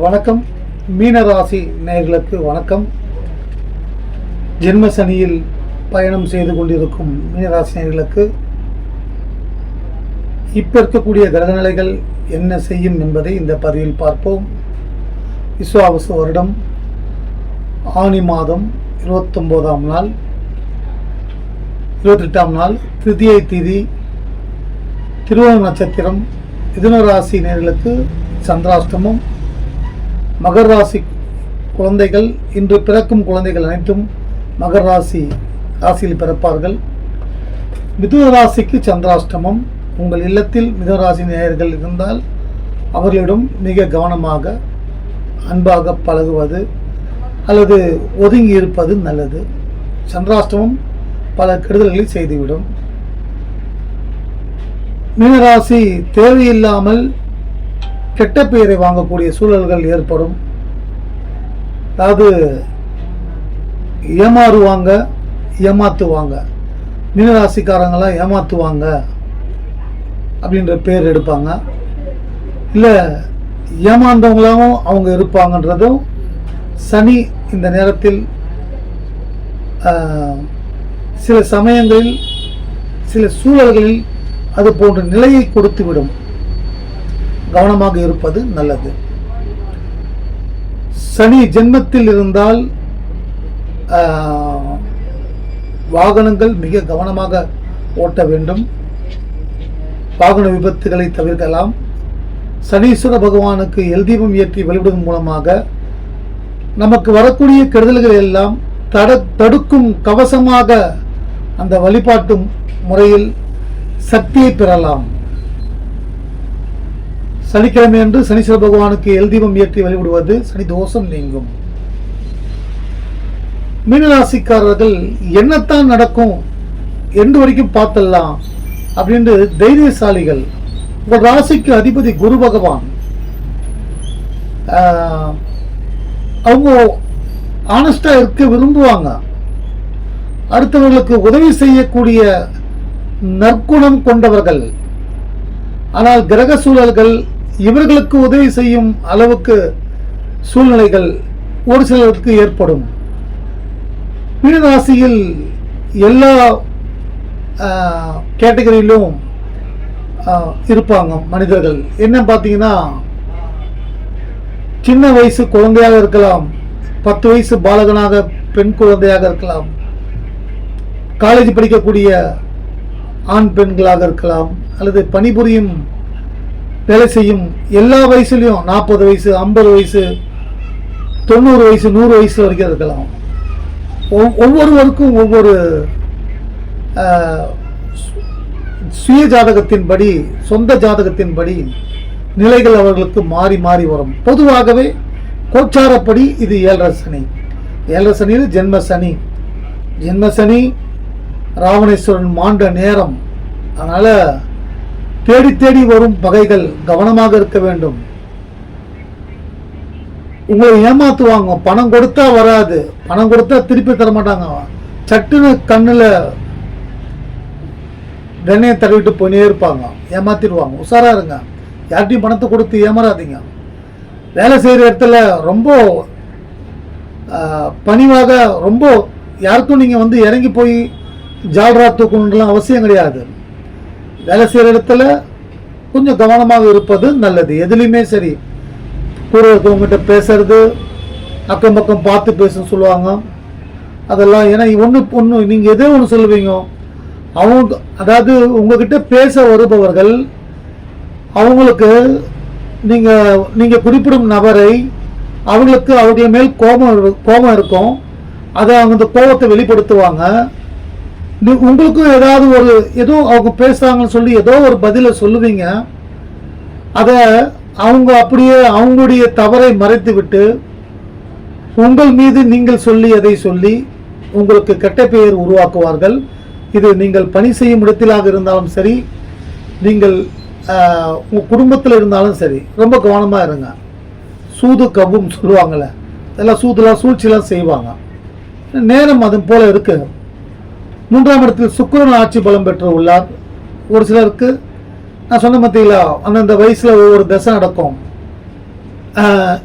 வணக்கம். மீனராசி நேர்களுக்கு வணக்கம். ஜென்மசனியில் பயணம் செய்து கொண்டிருக்கும் மீனராசி நேர்களுக்கு இப்போ இருக்கக்கூடிய கிரகநிலைகள் என்ன செய்யும் என்பதை இந்த பதிவில் பார்ப்போம். விஸ்வாவசு வருடம் ஆனி மாதம் இருபத்தொம்போதாம் நாள் இருபத்தெட்டாம் நாள் திருதியை திதி திருவோண நட்சத்திரம் மிதுன ராசி நேர்களுக்கு சந்திராஷ்டமம் மகர் ராசி குழந்தைகள் இன்று பிறக்கும் குழந்தைகள் அனைத்தும் மகர் ராசி ராசியில் பிறப்பார்கள். மிதுன ராசிக்கு சந்திராஷ்டமம். உங்கள் இல்லத்தில் மிதுன ராசி நேயர்கள் இருந்தால் அவர்களிடம் மிக கவனமாக அன்பாக பழகுவது அல்லது ஒதுங்கி இருப்பது நல்லது. சந்திராஷ்டமம் பல கெடுதல்களை செய்துவிடும். மீனராசி தேவையில்லாமல் கெட்ட பெயரை வாங்கக்கூடிய சூழல்கள் ஏற்படும். அதாவது ஏமாறுவாங்க ஏமாத்துவாங்க. மீனராசிக்காரங்களாம் ஏமாத்துவாங்க அப்படின்ற பேர் எடுப்பாங்க. இல்லை ஏமாந்தவங்களாகவும் அவங்க இருப்பாங்கன்றதும் சனி இந்த நேரத்தில் சில சமயங்களில் சில சூழல்களில் அது போன்ற நிலையை கொடுத்துவிடும். கவனமாக இருப்பது நல்லது. சனி ஜென்மத்தில் இருந்தால் ஆஹ், வாகனங்கள் மிக கவனமாக ஓட்ட வேண்டும். வாகன விபத்துகளை தவிர்க்கலாம். சனீஸ்வர பகவானுக்கு எல் தீபம் ஏற்றி வழிபடுவதன் மூலமாக நமக்கு வரக்கூடிய கெடுதல்கள் எல்லாம் தட தடுக்கும் கவசமாக அந்த வழிபாட்டு முறையில் சக்தியை பெறலாம். சனிக்கிழமை அன்று சனீஸ்வர பகவானுக்கு எல் தீபம் ஏற்றி வழிபடுவது சனி தோஷம் நீங்கும். மீனராசிக்காரர்கள் என்னத்தான் நடக்கும் எந்த வரைக்கும் பார்த்தலாம் அப்படின்னு தைரியசாலிகள். உங்கள் ராசிக்கு அதிபதி குரு பகவான். ஆஹ், அவங்க ஆனஸ்டாக இருக்க விரும்புவாங்க. அடுத்தவர்களுக்கு உதவி செய்யக்கூடிய நற்குணம் கொண்டவர்கள். ஆனால் கிரக சூழல்கள் இவர்களுக்கு உதவி செய்யும் அளவுக்கு சூழ்நிலைகள் ஒரு சிலருக்கு ஏற்படும். மீனராசியில் எல்லா கேட்டகரியிலும் இருப்பாங்க மனிதர்கள். என்ன பார்த்தீங்கன்னா சின்ன வயசு குழந்தையாக இருக்கலாம் பத்து வயசு பாலகனாக பெண் குழந்தையாக இருக்கலாம் காலேஜ் படிக்கக்கூடிய ஆண் பெண்களாக இருக்கலாம் அல்லது பணிபுரியும் வேலை செய்யும் எல்லா வயசுலையும் நாற்பது வயசு ஐம்பது வயசு தொண்ணூறு வயசு நூறு வயசு வரைக்கும் இருக்கலாம். ஒவ்வொருவருக்கும் ஒவ்வொரு சுய ஜாதகத்தின்படி சொந்த ஜாதகத்தின்படி நிலைகள் அவர்களுக்கு மாறி மாறி வரும். பொதுவாகவே கோச்சாரப்படி இது ஏழரை சனி. ஏழரை சனியில் ஜென்ம சனி. ஜென்ம சனி ராவணேஸ்வரன் மாண்ட நேரம். அதனால் தேடி தேடி வரும் பகைகள் கவனமாக இருக்க வேண்டும். உங்களை ஏமாத்துவாங்க. பணம் கொடுத்தா வராது. பணம் கொடுத்தா திருப்பி தர மாட்டாங்க. சட்டுன்னு கண்ணுல வெண்ணையை தடவிட்டு போனே இருப்பாங்க. ஏமாத்திடுவாங்க. உஷாரா இருங்க. யார்ட்டையும் பணத்தை கொடுத்து ஏமாறாதீங்க. வேலை செய்கிற இடத்துல ரொம்ப பணிவாக ரொம்ப யாருக்கும் நீங்கள் வந்து இறங்கி போய் ஜால்ரா தூக்கணுன்றலாம் அவசியம் கிடையாது. வேலை செய்கிற இடத்துல கொஞ்சம் கவனமாக இருப்பது நல்லது. எதுலேயுமே சரி கூட இருக்கவங்ககிட்ட பேசுறது அக்கம் பக்கம் பார்த்து பேச சொல்லுவாங்க. அதெல்லாம் ஏன்னா ஒன்று ஒன்று நீங்கள் எதோ ஒன்று சொல்லுவீங்க. அவங்க அதாவது உங்ககிட்ட பேச வருபவர்கள் அவங்களுக்கு நீங்கள் நீங்கள் குறிப்பிடும் நபரை அவங்களுக்கு அவர்கள் மேல் கோபம் கோபம் இருக்கும். அதை அவங்க அந்த கோபத்தை வெளிப்படுத்துவாங்க. உங்களுக்கும் ஏதாவது ஒரு ஏதோ அவங்க பேசுகிறாங்கன்னு சொல்லி ஏதோ ஒரு பதிலை சொல்லுவீங்க. அதை அவங்க அப்படியே அவங்களுடைய தவறை மறைத்து விட்டு உங்கள் மீது நீங்கள் சொல்லி அதை சொல்லி உங்களுக்கு கெட்ட பெயர் உருவாக்குவார்கள். இது நீங்கள் பணி செய்யும் இடத்திலாக இருந்தாலும் சரி நீங்கள் உங்கள் குடும்பத்தில் இருந்தாலும் சரி ரொம்ப கவனமாக இருங்க. சூது கபும் சொல்லுவாங்கள்ல இதெல்லாம் சூதுலாம் சூழ்ச்சிலாம் செய்வாங்க. நேரம் அது போல் இருக்குது மூன்றாம் இடத்தில் சுக்கரன் ஆட்சி பலம் பெற்று உள்ளார். ஒரு சிலருக்கு நான் சொன்ன மத்தியில் அந்தந்த வயசில் ஒவ்வொரு தசை நடக்கும்.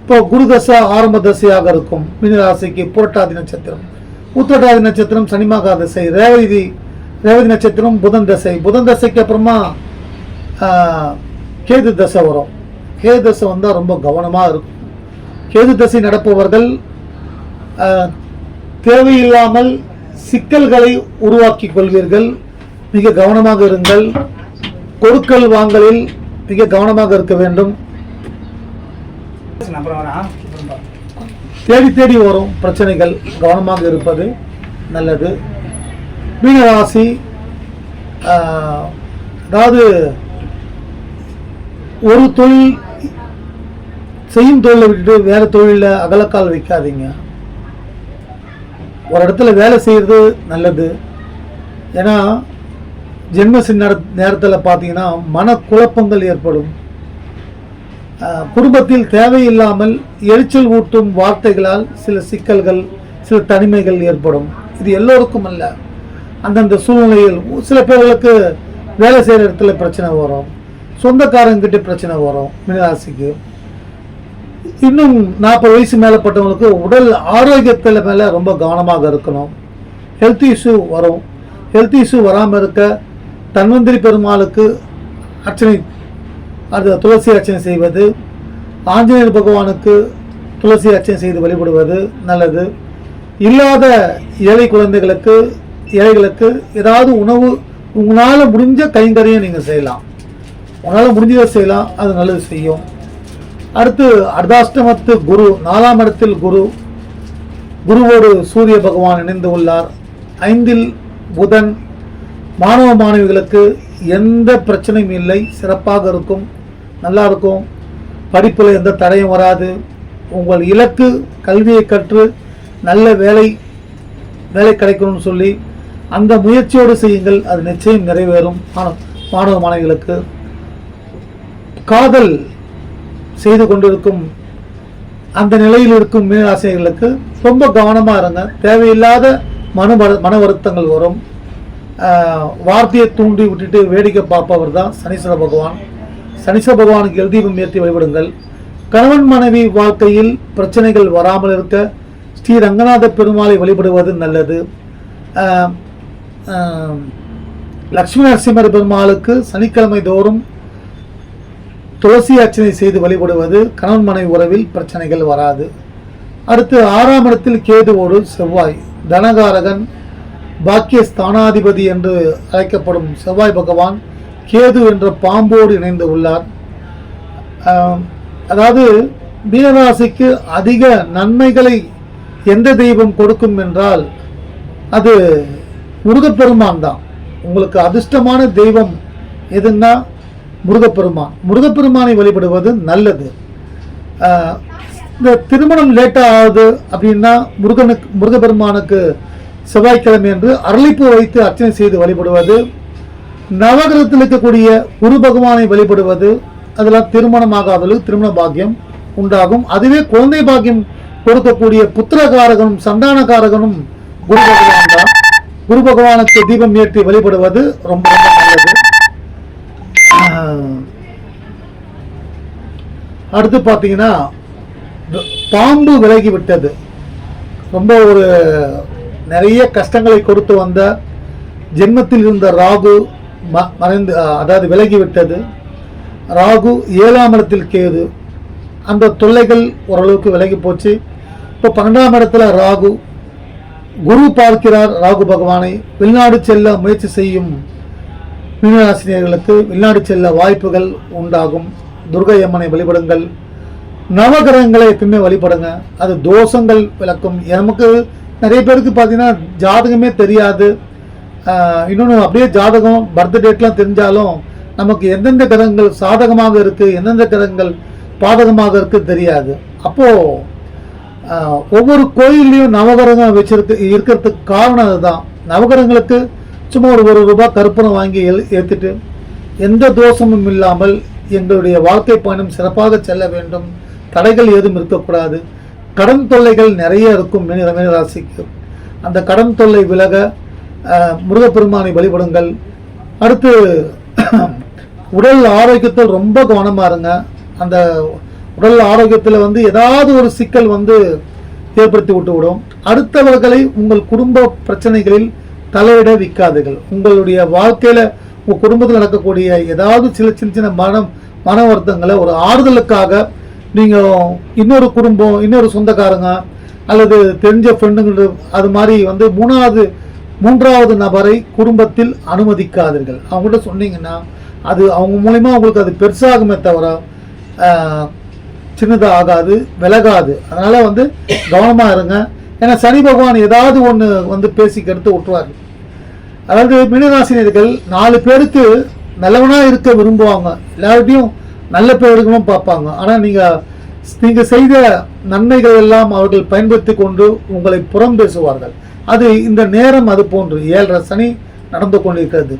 இப்போ குரு தசை ஆரம்ப தசையாக இருக்கும். மீனராசிக்கு புரட்டாதி நட்சத்திரம். உத்திரட்டாதி நட்சத்திரம் சனிமகா தசை ரேவதி ரேவதி நட்சத்திரம் புதன் தசை. புதன் தசைக்கு அப்புறமா கேது தசை வரும். கேது தசை வந்தால் ரொம்ப கவனமாக இருக்கும். கேது தசை நடப்பவர்கள் தேவையில்லாமல் சிக்கல்களை உருவாக்கிக் கொள்வீர்கள். மிக கவனமாக இருங்கள். கொடுக்கல் வாங்கலில் மிக கவனமாக இருக்க வேண்டும். தேடி தேடி வரும் பிரச்சனைகள் கவனமாக இருப்பது நல்லது. மீனராசி அதாவது ஒரு தொழில் செய்யும் தொழிலை விட்டுட்டு வேறு தொழிலில் அகலக்கால் வைக்காதீங்க. ஒரு இடத்துல வேலை செய்கிறது நல்லது. ஏன்னா ஜென்மசின் நேர நேரத்தில் பார்த்தீங்கன்னா மனக்குழப்பங்கள் ஏற்படும். குடும்பத்தில் தேவையில்லாமல் எரிச்சல் ஊட்டும் வார்த்தைகளால் சில சிக்கல்கள் சில தனிமைகள் ஏற்படும். இது எல்லோருக்கும் அல்ல. அந்தந்த சூழ்நிலையில் சில பேர்களுக்கு வேலை செய்கிற இடத்துல பிரச்சனை வரும். சொந்தக்காரங்கிட்ட பிரச்சனை வரும் மினராசிக்கு. இன்னும் நாற்பது வயசு மேலப்பட்டவங்களுக்கு உடல் ஆரோக்கியத்தில் மேலே ரொம்ப கவனமாக இருக்கணும். ஹெல்த் இஷ்யூ வரும். ஹெல்த் இஷ்யூ வராமல் இருக்க தன்வந்திரி பெருமாளுக்கு அர்ச்சனை அது துளசி அர்ச்சனை செய்வது ஆஞ்சநேயர் பகவானுக்கு துளசி அர்ச்சனை செய்து வழிபடுவது நல்லது. இல்லாத ஏழை குழந்தைகளுக்கு ஏழைகளுக்கு ஏதாவது உணவு உங்களால் முடிஞ்ச கைங்கரையும் நீங்கள் செய்யலாம். உங்களால் முடிஞ்சதை செய்யலாம் அது நல்லது செய்யும். அடுத்து அர்த்தாஷ்டமத்து குரு நாலாம் இடத்தில் குரு குருவோடு சூரிய பகவான் இணைந்து உள்ளார். ஐந்தில் புதன் மாணவ மாணவிகளுக்கு எந்த பிரச்சனையும் இல்லை சிறப்பாக இருக்கும் நல்லா இருக்கும். படிப்பில் எந்த தடையும் வராது. உங்கள் இலக்கு கல்வியை கற்று நல்ல வேலை வேலை கிடைக்கணும்னு சொல்லி அந்த முயற்சியோடு செய்யுங்கள். அது நிச்சயம் நிறைவேறும். மாணவ மாணவ மாணவிகளுக்கு காதல் செய்து கொண்டிருக்கும் அந்த நிலையில் இருக்கும் மீனராசிரியர்களுக்கு ரொம்ப கவனமாக இருங்க. தேவையில்லாத மன வரு- மன வருத்தங்கள் வரும். வார்த்தையை தூண்டி விட்டுட்டு வேடிக்கை பார்ப்பவர் தான் சனீஸ்வர பகவான். சனீஸ்வர பகவானுக்கு எழுதீபம் ஏற்றி வழிபடுங்கள். கணவன் மனைவி வாழ்க்கையில் பிரச்சனைகள் வராமல் இருக்க ஸ்ரீ ரங்கநாத பெருமாளை வழிபடுவது நல்லது. லக்ஷ்மி நரசிம்மர் பெருமாளுக்கு சனிக்கிழமை தோறும் துளசி அர்ச்சனை செய்து வழிபடுவது கணவன் மனைவி உறவில் பிரச்சனைகள் வராது. அடுத்து ஆறாம் இடத்தில் கேதுவோடு செவ்வாய். தனகாரகன் பாக்கிய ஸ்தானாதிபதி என்று அழைக்கப்படும் செவ்வாய் பகவான் கேது என்ற பாம்போடு இணைந்து உள்ளார். அதாவது மீனராசிக்கு அதிக நன்மைகளை எந்த தெய்வம் கொடுக்கும் என்றால் அது முருகப்பெருமான் தான். உங்களுக்கு அதிர்ஷ்டமான தெய்வம் எதுன்னா முருகப்பெருமான். முருகப்பெருமானை வழிபடுவது நல்லது. இந்த திருமணம் லேட்டாக ஆகுது அப்படின்னா முருகனுக்கு முருகப்பெருமானுக்கு செவ்வாய்க்கிழமை என்று அரளிப்பு வைத்து அர்ச்சனை செய்து வழிபடுவது நவகிரகத்தில் இருக்கக்கூடிய குரு பகவானை வழிபடுவது அதெல்லாம் திருமணமாகாதவர்களுக்கு திருமண பாக்கியம் உண்டாகும். அதுவே குழந்தை பாக்கியம் கொடுக்கக்கூடிய புத்திரகாரகனும் சந்தானகாரகனும் குரு பகவான் தான். குரு பகவானுக்கு தீபம் ஏற்றி வழிபடுவது ரொம்ப ரொம்ப நல்லது. அடுத்து பார்த்தீங்கன்னா பாம்பு விலகி விட்டது ரொம்ப ஒரு நிறைய கஷ்டங்களை கொடுத்து வந்த ஜென்மத்தில் இருந்த ராகு ம- மறைந்து அதாவது விலகி விட்டது ராகு ஏழாம் இடத்தில் கேது. அந்த தொல்லைகள் ஓரளவுக்கு விலகி போச்சு. இப்போ பன்னெண்டாம் இடத்துல ராகு. குரு பார்க்கிறார். ராகு பகவானை. வெளிநாடு செல்ல முயற்சி செய்யும் மீனராசினியர்களுக்கு வெளிநாடு செல்ல வாய்ப்புகள் உண்டாகும். துர்கை அம்மனை வழிபடுங்கள். நவகிரகங்களை எப்பயுமே வழிபடுங்க. அது தோஷங்கள் விளக்கும். நமக்கு நிறைய பேருக்கு பார்த்தீங்கன்னா ஜாதகமே தெரியாது. இன்னொன்று அப்படியே ஜாதகம் பர்த் டேட்லாம் தெரிஞ்சாலும் நமக்கு எந்தெந்த கிரகங்கள் சாதகமாக இருக்குது எந்தெந்த கிரகங்கள் பாதகமாக இருக்குது தெரியாது. அப்போது ஒவ்வொரு கோயில்லையும் நவகிரகம் வச்சிருக்கு இருக்கிறதுக்கு காரணம் அதுதான். நவகிரகங்களுக்கு சும்மா ஒரு ஒரு ரூபாய் கற்பனை வாங்கி எழு எந்த தோஷமும் இல்லாமல் எங்களுடைய வாழ்க்கை பயணம் சிறப்பாக செல்ல வேண்டும். தடைகள் ஏதும் இருக்கக்கூடாது. கடன் தொல்லைகள் நிறைய இருக்கும் மீனராசிக்கு அந்த கடன் தொல்லை விலக ஆஹ் முருகப்பெருமானை வழிபடுங்கள். அடுத்து உடல் ஆரோக்கியத்தில் ரொம்ப கவனமாக இருங்க. அந்த உடல் ஆரோக்கியத்தில் வந்து ஏதாவது ஒரு சிக்கல் வந்து ஏற்படுத்தி விட்டு விடும். அடுத்தவர்களை உங்கள் குடும்ப பிரச்சனைகளில் தலையிட விற்காதுகள் உங்களுடைய வாழ்க்கையில் உங்கள் குடும்பத்தில் நடக்கக்கூடிய ஏதாவது சில சின்ன சின்ன மனம் மன வருத்தங்களை ஒரு ஆறுதலுக்காக நீங்கள் இன்னொரு குடும்பம் இன்னொரு சொந்தக்காரங்க அல்லது தெரிஞ்ச ஃப்ரெண்டுங்க அது மாதிரி வந்து மூணாவது மூன்றாவது நபரை குடும்பத்தில் அனுமதிக்காதீர்கள். அவங்ககிட்ட சொன்னீங்கன்னா அது அவங்க மூலிமா அவங்களுக்கு அது பெருசாகுமே தவிர சின்னதாக ஆகாது விலகாது. அதனால் வந்து கவனமாக இருங்க. ஏன்னா சனி பகவான் ஏதாவது ஒன்று வந்து பேசி கெடுத்து விட்டுருவாரு அதாவது மீனராசினியர்கள் நாலு பேருக்கு நல்லவனாக இருக்க விரும்புவாங்க. எல்லார்ட்டையும் நல்ல பேர் பார்ப்பாங்க. ஆனால் நீங்கள் நீங்கள் செய்த நன்மைகள் எல்லாம் அவர்கள் பயன்படுத்தி கொண்டு உங்களை புறம் பேசுவார்கள். அது இந்த நேரம் அது போன்று ஏழரை சனி நடந்து கொண்டிருக்கிறது.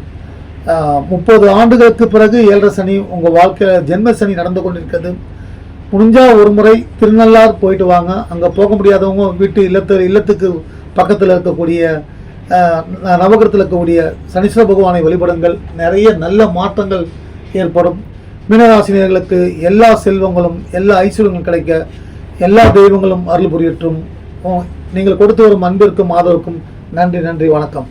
முப்பது ஆண்டுகளுக்கு பிறகு ஏழரை சனி உங்கள் வாழ்க்கையில் ஜென்ம சனி நடந்து கொண்டிருக்கிறது. முடிஞ்சால் ஒரு முறை திருநள்ளார் போயிட்டு வாங்க. அங்கே போக முடியாதவங்க வீட்டு இல்லத்து இல்லத்துக்கு பக்கத்தில் இருக்கக்கூடிய நவகிரத்தில் ந- இருக்கக்கூடிய சனீஸ்வர பகவானை வழிபடுங்கள். நிறைய நல்ல மாற்றங்கள் ஏற்படும். மீனராசினியர்களுக்கு எல்லா செல்வங்களும் எல்லா ஐஸ்வர்யங்களும் கிடைக்க எல்லா தெய்வங்களும் அருள் புரியட்டும். நீங்கள் கொடுத்து வரும் அன்பிற்கும் ஆதரவுக்கும் நன்றி நன்றி வணக்கம்.